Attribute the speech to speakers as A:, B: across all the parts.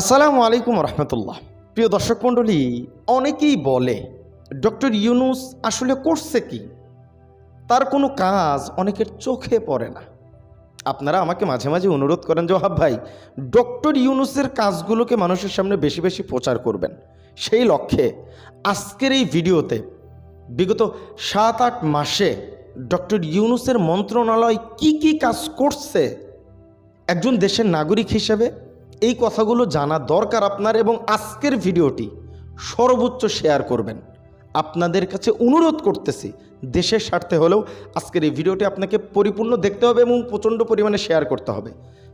A: আসসালামু আলাইকুম রহমতুল্লাহ। প্রিয় দর্শক মণ্ডলী, অনেকেই বলে, ডক্টর ইউনুস আসলে করছে কি? তার কোনো কাজ অনেকের চোখে পড়ে না। আপনারা আমাকে মাঝে মাঝে অনুরোধ করেন যে ওহাব ভাই, ডক্টর ইউনুসের কাজগুলোকে মানুষের সামনে বেশি বেশি প্রচার করবেন। সেই লক্ষ্যে আজকের এই ভিডিওতে, বিগত সাত আট মাসে ডক্টর ইউনুসের মন্ত্রণালয় কি কি কাজ করছে একজন দেশের নাগরিক হিসেবে এই কথাগুলো জানা দরকার আপনার এবং আজকের ভিডিওটি সর্বোচ্চ শেয়ার করবেন। আপনাদের কাছে অনুরোধ করতেছি, দেশের স্বার্থে হলেও আজকের এই ভিডিওটি আপনাকে পরিপূর্ণ দেখতে হবে এবং প্রচণ্ড পরিমাণে শেয়ার করতে হবে।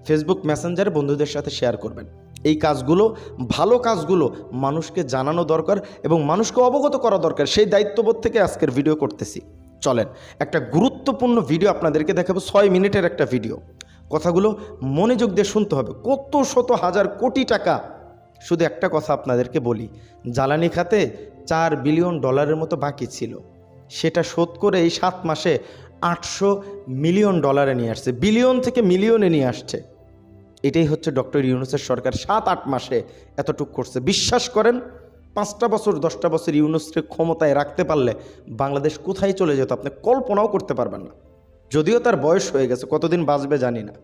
A: ফেসবুক মেসেঞ্জারে বন্ধুদের সাথে শেয়ার করবেন। এই কাজগুলো, ভালো কাজগুলো মানুষকে জানানো দরকার এবং মানুষকে অবগত করা দরকার। সেই দায়িত্ববোধ থেকে আজকের ভিডিও করতেছি। চলেন, একটা গুরুত্বপূর্ণ ভিডিও আপনাদেরকে দেখাবো, ছয় মিনিটের একটা ভিডিও। কথাগুলো মনোযোগ দিয়ে শুনতে হবে। কত শত হাজার কোটি টাকা? শুধু একটা কথা আপনাদেরকে বলি, জ্বালানি খাতে চার বিলিয়ন ডলারের মতো বাকি ছিল। সেটা শোধ করে এই সাত মাসে আটশো মিলিয়ন ডলারে নিয়ে আসছে। বিলিয়ন থেকে মিলিয়নে নিয়ে আসছে। এটাই হচ্ছে ডক্টর ইউনুসের সরকার সাত আট মাসে এতটুক করছে। বিশ্বাস করেন, পাঁচটা বছর, দশটা বছর ইউনুসকে ক্ষমতায় রাখতে পারলে বাংলাদেশ কোথায় চলে যেত আপনি কল্পনাও করতে পারবেন না। যদিও তার বয়স হয়ে গেছে, কতদিন বাঁচবে জানি না।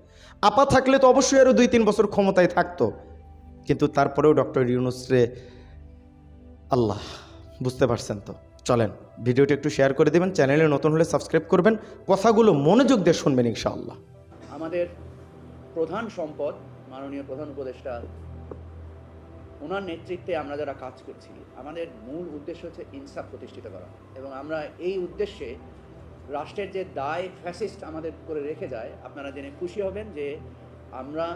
A: আপা থাকলে তো অবশ্যই আরও দুই তিন বছর ক্ষমতায় থাকতো। কিন্তু তারপরেও ডক্টর ইউনুসরে আল্লাহ, বুঝতে পারছেন তো। চলেন, ভিডিওটি একটু শেয়ার করে দেবেন চ্যানেলে নতুন হলে সাবস্ক্রাইব করবেন। কথাগুলো মনোযোগ দিয়ে শুনবেন ইনশাআল্লাহ।
B: আমাদের প্রধান সম্পদ, মাননীয় প্রধান উপদেষ্টা, ওনার নেতৃত্বে আমরা যারা কাজ করছি, আমাদের মূল উদ্দেশ্য হচ্ছে ইনসাফ প্রতিষ্ঠিত করা। এবং আমরা এই উদ্দেশ্যে রাষ্ট্রের যে দায় ফ্যাসিস্ট আমাদের করে রেখে যায়, আপনারা জেনে খুশি হবেন যে আমরা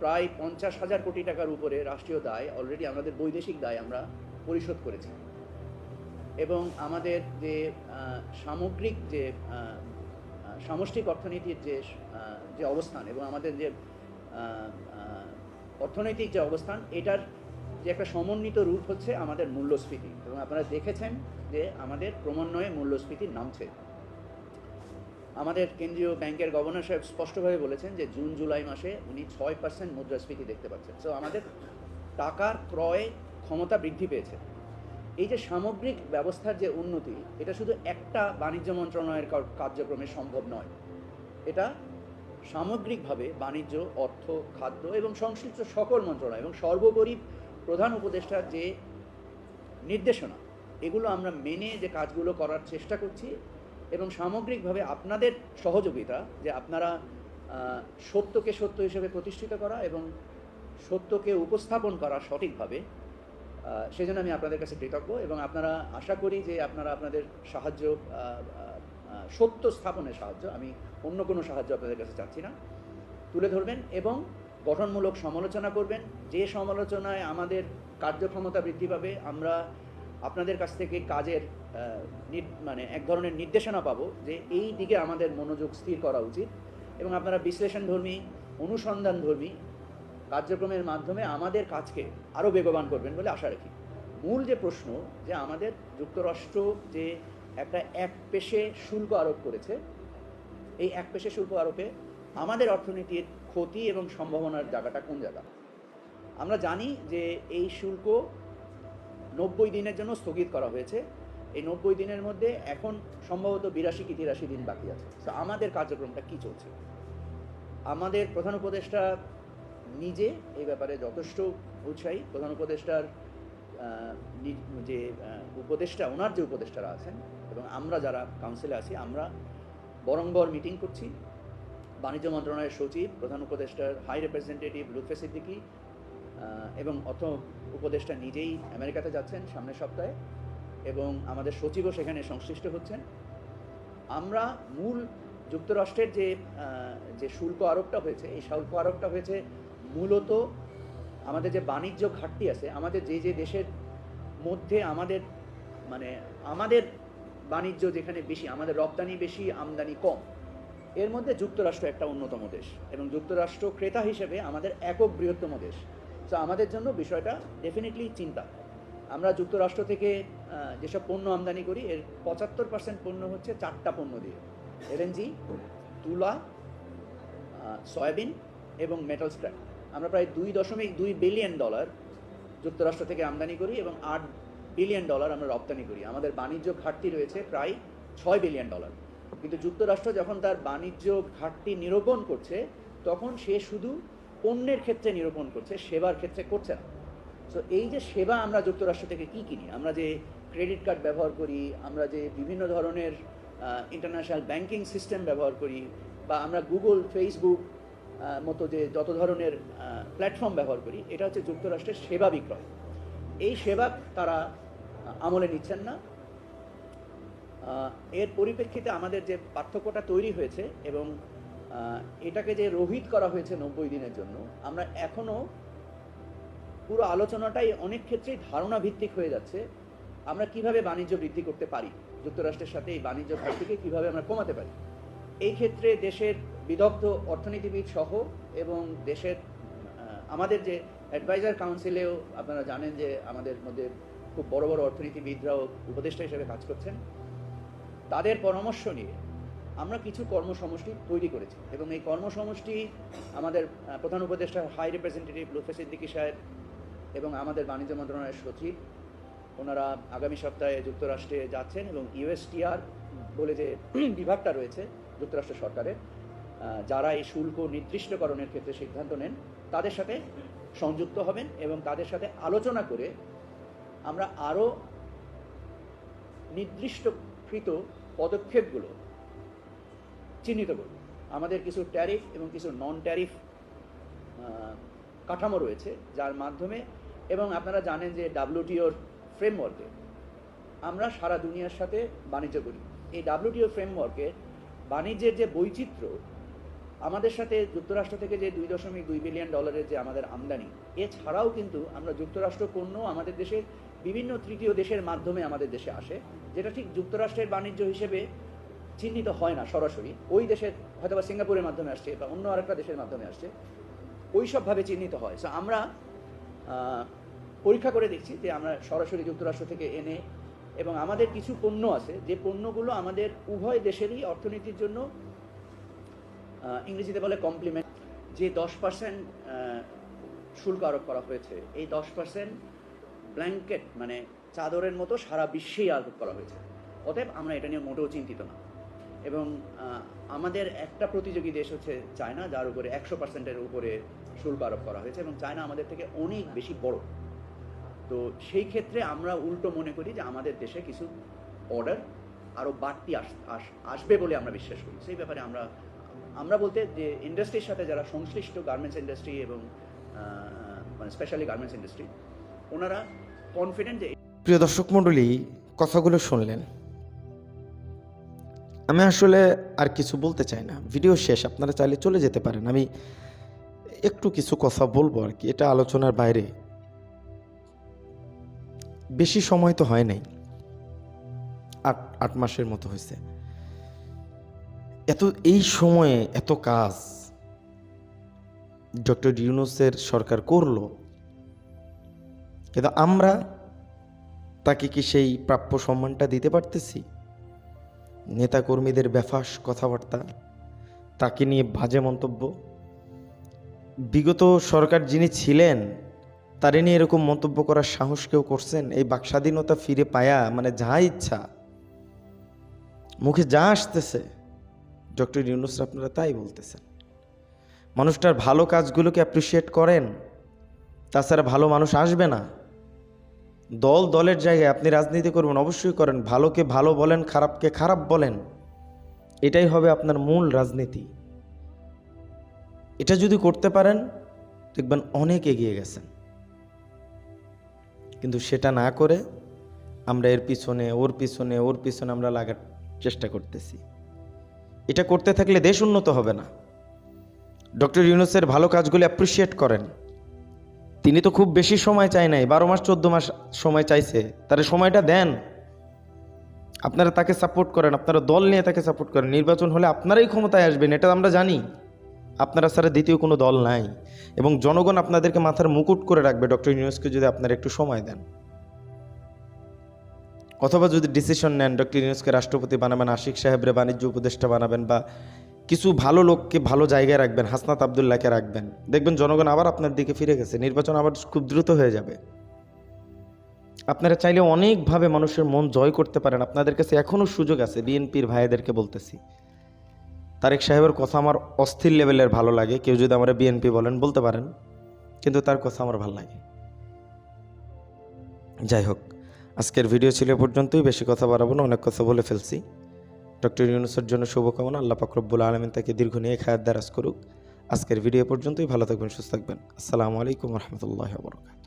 B: প্রায় পঞ্চাশ হাজার কোটি টাকার উপরে রাষ্ট্রীয় দায় অলরেডি আমাদের বৈদেশিক দায় আমরা পরিশোধ করেছি। এবং আমাদের যে সামগ্রিক যে সামষ্টিক অর্থনীতির যে যে অবস্থান এবং আমাদের যে অর্থনৈতিক যে অবস্থান, এটার যে একটা সমন্বিত রূপ হচ্ছে আমাদের মূল্যস্ফীতি। এবং আপনারা দেখেছেন যে আমাদের ক্রমান্বয়ে মূল্যস্ফীতি নামছে। আমাদের কেন্দ্রীয় ব্যাংকের গভর্নর সাহেব স্পষ্টভাবে বলেছেন যে জুন, জুলাই মাসে উনি ছয় পার্সেন্ট মুদ্রাস্ফীতি দেখতে পাচ্ছেন। সো আমাদের টাকার ক্রয় ক্ষমতা বৃদ্ধি পেয়েছে। এই যে সামগ্রিক ব্যবস্থার যে উন্নতি, এটা শুধু একটা বাণিজ্য মন্ত্রণালয়ের কার্যক্রমে সম্ভব নয়। এটা সামগ্রিকভাবে বাণিজ্য, অর্থ, খাদ্য এবং সংশ্লিষ্ট সকল মন্ত্রণালয় এবং সর্বোপরি প্রধান উপদেষ্টার যে নির্দেশনা, এগুলো আমরা মেনে যে কাজগুলো করার চেষ্টা করছি এবং সামগ্রিকভাবে আপনাদের সহযোগিতা যে আপনারা সত্যকে সত্য হিসেবে প্রতিষ্ঠিত করা এবং সত্যকে উপস্থাপন করা সঠিকভাবে সেজন্য আমি আপনাদের কাছে কৃতজ্ঞ এবং আপনারা আশা করি যে আপনারা আপনাদের সাহায্য সত্য স্থাপনের সাহায্য, আমি অন্য কোনো সাহায্য আপনাদের কাছে চাচ্ছি না, তুলে ধরবেন এবং গঠনমূলক সমালোচনা করবেন। যে সমালোচনায় আমাদের কার্যক্ষমতা বৃদ্ধি পাবে, আমরা আপনাদের কাছ থেকে কাজের মানে এক ধরনের নির্দেশনা পাবো যে এই দিকে আমাদের মনোযোগ স্থির করা উচিত। এবং আপনারা বিশ্লেষণধর্মী, অনুসন্ধানধর্মী কার্যক্রমের মাধ্যমে আমাদের কাজকে আরও বেগবান করবেন বলে আশা রাখি। মূল যে প্রশ্ন যে আমাদের যুক্তরাষ্ট্র যে একটা এক পেশে শুল্ক আরোপ করেছে, এই এক পেশে শুল্ক আরোপে আমাদের অর্থনীতির ক্ষতি এবং সম্ভাবনার জায়গাটা কোন জায়গা? আমরা জানি যে এই শুল্ক নব্বই দিনের জন্য স্থগিত করা হয়েছে। এই নব্বই দিনের মধ্যে এখন সম্ভবত বিরাশি কি তিরাশি দিন বাকি আছে। তো আমাদের কার্যক্রমটা কি চলছে? আমাদের প্রধান উপদেষ্টা নিজে এই ব্যাপারে যথেষ্ট উৎসাহী। প্রধান উপদেষ্টার যে উপদেষ্টা, ওনার যে উপদেষ্টারা আছেন এবং আমরা যারা কাউন্সিলে আছি, আমরা বরংবর মিটিং করছি। বাণিজ্য মন্ত্রণালয়ের সচিব, প্রধান উপদেষ্টার হাই রিপ্রেজেন্টেটিভ লুৎফে সিদ্দিকী এবং অর্থ উপদেষ্টা নিজেই আমেরিকাতে যাচ্ছেন সামনের সপ্তাহে, এবং আমাদের সচিবও সেখানে সংশ্লিষ্ট হচ্ছেন। আমরা মূল যুক্তরাষ্ট্রের যে যে শুল্ক আরোপটা হয়েছে, এই শুল্ক আরোপটা হয়েছে মূলত আমাদের যে বাণিজ্য ঘাটতি আছে, আমাদের যে যে দেশের মধ্যে আমাদের মানে আমাদের বাণিজ্য যেখানে বেশি, আমাদের রপ্তানি বেশি, আমদানি কম এর মধ্যে যুক্তরাষ্ট্র একটা অন্যতম দেশ এবং যুক্তরাষ্ট্র ক্রেতা হিসেবে আমাদের একক বৃহত্তম দেশ। তো আমাদের জন্য বিষয়টা ডেফিনেটলি চিন্তা। আমরা যুক্তরাষ্ট্র থেকে যেসব পণ্য আমদানি করি, এর পঁচাত্তর পার্সেন্ট পণ্য হচ্ছে চারটা পণ্য দিয়ে। এলএনজি তুলা সয়াবিন এবং মেটাল স্ক্র্যাপ আমরা প্রায় দুই দশমিক দুই বিলিয়ন ডলার যুক্তরাষ্ট্র থেকে আমদানি করি এবং আট বিলিয়ন ডলার আমরা রপ্তানি করি। আমাদের বাণিজ্য ঘাটতি রয়েছে প্রায় ছয় বিলিয়ন ডলার কিন্তু যুক্তরাষ্ট্র যখন তার বাণিজ্য ঘাটতি নিরূপণ করছে, তখন সে শুধু পণ্যের ক্ষেত্রে নিরূপণ করছে, সেবার ক্ষেত্রে করছে না। সো এই যে সেবা আমরা যুক্তরাষ্ট্র থেকে কি কিনি? আমরা যে ক্রেডিট কার্ড ব্যবহার করি, আমরা যে বিভিন্ন ধরনের ইন্টারন্যাশনাল ব্যাংকিং সিস্টেম ব্যবহার করি, বা আমরা গুগল ফেসবুক মতো যে যত ধরনের প্ল্যাটফর্ম ব্যবহার করি, এটা হচ্ছে যুক্তরাষ্ট্রের সেবা বিক্রয়। এই সেবা তারা আমলে নিচ্ছেন না। এর পরিপ্রেক্ষিতে আমাদের যে পার্থক্যটা তৈরি হয়েছে এবং এটাকে যে রোহিত করা হয়েছে নব্বই দিনের জন্য, আমরা এখনও পুরো আলোচনাটাই অনেক ক্ষেত্রেই ধারণা ভিত্তিক হয়ে যাচ্ছে। আমরা কীভাবে বাণিজ্য বৃদ্ধি করতে পারি? যুক্তরাষ্ট্রের সাথে এই বাণিজ্য ঘাটতিকে কীভাবে আমরা কমাতে পারি? এই ক্ষেত্রে দেশের বিদগ্ধ অর্থনীতিবিদ সহ এবং দেশের আমাদের যে অ্যাডভাইজার কাউন্সিলেও আপনারা জানেন যে আমাদের মধ্যে খুব বড় বড় অর্থনীতিবিদরাও উপদেষ্টা হিসেবে কাজ করছেন। তাদের পরামর্শ নিয়ে আমরা কিছু কর্মসমষ্টি তৈরি করেছি। এবং এই কর্মসমষ্টি আমাদের প্রধান উপদেষ্টা হাই রিপ্রেজেন্টেটিভ লুফে সিদ্দিকী সাহেব এবং আমাদের বাণিজ্য মন্ত্রণালয়ের সচিব, ওনারা আগামী সপ্তাহে যুক্তরাষ্ট্রে যাচ্ছেন এবং ইউএসটিআর বলে যে বিভাগটা রয়েছে যুক্তরাষ্ট্র সরকারের যারা এই শুল্ক নির্দিষ্টকরণের ক্ষেত্রে সিদ্ধান্ত নেন, তাদের সাথে সংযুক্ত হবেন এবং তাদের সাথে আলোচনা করে আমরা আরও নির্দিষ্টকৃত পদক্ষেপগুলো চিহ্নিত করব আমাদের কিছু ট্যারিফ এবং কিছু নন ট্যারিফ কাঠামো রয়েছে যার মাধ্যমে এবং আপনারা জানেন যে ডাব্লিউটিওর ফ্রেমওয়ার্কে আমরা সারা দুনিয়ার সাথে বাণিজ্য করি। এই ডাব্লিউটিও ফ্রেমওয়ার্কে বাণিজ্যের যে বৈচিত্র্য, আমাদের সাথে যুক্তরাষ্ট্র থেকে যে দুই দশমিক দুই বিলিয়ন ডলারের যে আমাদের আমদানি, এছাড়াও কিন্তু আমরা যুক্তরাষ্ট্র পণ্য আমাদের দেশের বিভিন্ন তৃতীয় দেশের মাধ্যমে আমাদের দেশে আসে। যেটা ঠিক যুক্তরাষ্ট্রের বাণিজ্য হিসেবে চিহ্নিত হয় না সরাসরি, ওই দেশের হয়তো বা সিঙ্গাপুরের মাধ্যমে আসছে বা অন্য আরেকটা দেশের মাধ্যমে আসছে, ওইসবভাবে চিহ্নিত হয়। সো আমরা পরীক্ষা করে দেখছি যে আমরা সরাসরি যুক্তরাষ্ট্র থেকে এনে এবং আমাদের কিছু পণ্য আছে, যে পণ্যগুলো আমাদের উভয় দেশেরই অর্থনীতির জন্য ইংরেজিতে বলে কমপ্লিমেন্ট যে দশ পার্সেন্ট শুল্ক আরোপ করা হয়েছে। এই দশ পার্সেন্ট ব্ল্যাঙ্কেট মানে চাদরের মতো সারা বিশ্বেই আরোপ করা হয়েছে। অতএব আমরা এটা নিয়ে মোটেও চিন্তিত না। এবং আমাদের একটা প্রতিযোগী দেশ হচ্ছে চায়না, যার উপরে একশো পার্সেন্টের উপরে শুল্ক আরোপ করা হয়েছে এবং চায়না আমাদের থেকে অনেক বেশি বড়। তো সেই ক্ষেত্রে আমরা উল্টো মনে করি যে আমাদের দেশে কিছু অর্ডার আরও বাড়তি আস- আসবে বলে আমরা বিশ্বাস করি। সেই ব্যাপারে আমরা আমরা বলতে যে ইন্ডাস্ট্রির সাথে যারা সংশ্লিষ্ট গার্মেন্টস ইন্ডাস্ট্রি এবং মানে স্পেশালি গার্মেন্টস ইন্ডাস্ট্রি, ওনারা কনফিডেন্ট যে
A: প্রিয় দর্শক মণ্ডলী, কথাগুলো শুনলেন। আমি আসলে আর কিছু বলতে চাই না। ভিডিও শেষ, আপনারা চাইলে চলে যেতে পারেন। আমি একটু কিছু কথা বলব আর কি, এটা আলোচনার বাইরে। বেশি সময় তো হয় নাই। আট আট মাসের মতো হয়েছে। এত, এই সময়ে এত কাজ ডক্টর ইউনুসের সরকার করল। কিন্তু আমরা তাকে কি সেই প্রাপ্য সম্মানটা দিতে পারতেছি? নেতাকর্মীদের ব্যাফাস কথাবার্তা, তাকে নিয়ে বাজে মন্তব্য। বিগত সরকার যিনি ছিলেন, তারে নিয়ে এরকম মন্তব্য করার সাহস কেউ করছেন? এই বাকস্বাধীনতা ফিরে পায়া মানে যা ইচ্ছা। মুখে যা আসতেছে, ডক্টর ইউনুস আপনারা তাই বলতেছেন। মানুষটার ভালো কাজগুলোকে অ্যাপ্রিসিয়েট করেন, তাছাড়া ভালো মানুষ আসবে না। দল দলের জায়গায় আপনি রাজনীতি করবেন, অবশ্যই করেন। ভালোকে ভালো বলেন, খারাপকে খারাপ বলেন। এটাই হবে আপনার মূল রাজনীতি। এটা যদি করতে পারেন, দেখবেন অনেক এগিয়ে গেছেন। কিন্তু সেটা না করে আমরা এর পিছনে, ওর পিছনে ওর পিছনে আমরা লাগার চেষ্টা করতেছি। এটা করতে থাকলে দেশ উন্নত হবে না। ডক্টর ইউনুসের ভালো কাজগুলো অ্যাপ্রিসিয়েট করেন। তিনি তো খুব বেশি সময় চায় নাই, বারো মাস, চোদ্দ মাস সময় চাইছে। তার সময়টা দেন। আপনারা তাকে সাপোর্ট করেন, আপনারা দল নিয়ে তাকে সাপোর্ট করেন। নির্বাচন হলে আপনারাই ক্ষমতায় আসবেন, এটা আমরা জানি। আপনারা ছাড়া দ্বিতীয় কোনো দল নাই। এবং জনগণ আপনাদেরকে মাথার মুকুট করে রাখবে, ডক্টর ইউনুসকে যদি আপনারা একটু সময় দেন। অথবা যদি ডিসিশন নেন, ডক্টর ইউনুসকে রাষ্ট্রপতি বানাবেন, আশিক সাহেবরে বাণিজ্য উপদেষ্টা বানাবেন বা কিছু ভালো লোককে ভালো জায়গায় রাখবেন, হাসনাত আবদুল্লাহকে রাখবেন। দেখবেন জনগণ আবার আপনার দিকে ফিরে গেছে, নির্বাচন আবার খুব দ্রুত হয়ে যাবে। আপনারা চাইলে অনেকভাবে মানুষের মন জয় করতে পারেন। আপনাদের কাছে এখনও সুযোগ আছে, বিএনপির ভাইদেরকে বলতেছি। তারেক সাহেবের কথা আমার অস্থির লেভেলের ভালো লাগে। কেউ যদি আমরা বিএনপি বলেন, বলতে পারেন। কিন্তু তার কথা আমার ভালো লাগে। যাই হোক, আজকের ভিডিও ছিল পর্যন্তই। বেশি কথা বাড়াবো না, অনেক কথা বলে ফেলছি। ডক্টর ইউনুসের জন্য শুভকামনা, আল্লাহ পাকরব্বুল আলমিন তাকে দীর্ঘ নিয়ে খায়াত দারাজ করুক। আজকের ভিডিও পর্যন্তই, ভালো থাকবেন, সুস্থ থাকবেন। আসসালামু আলাইকুম রহমতুল্লাহ বরকাত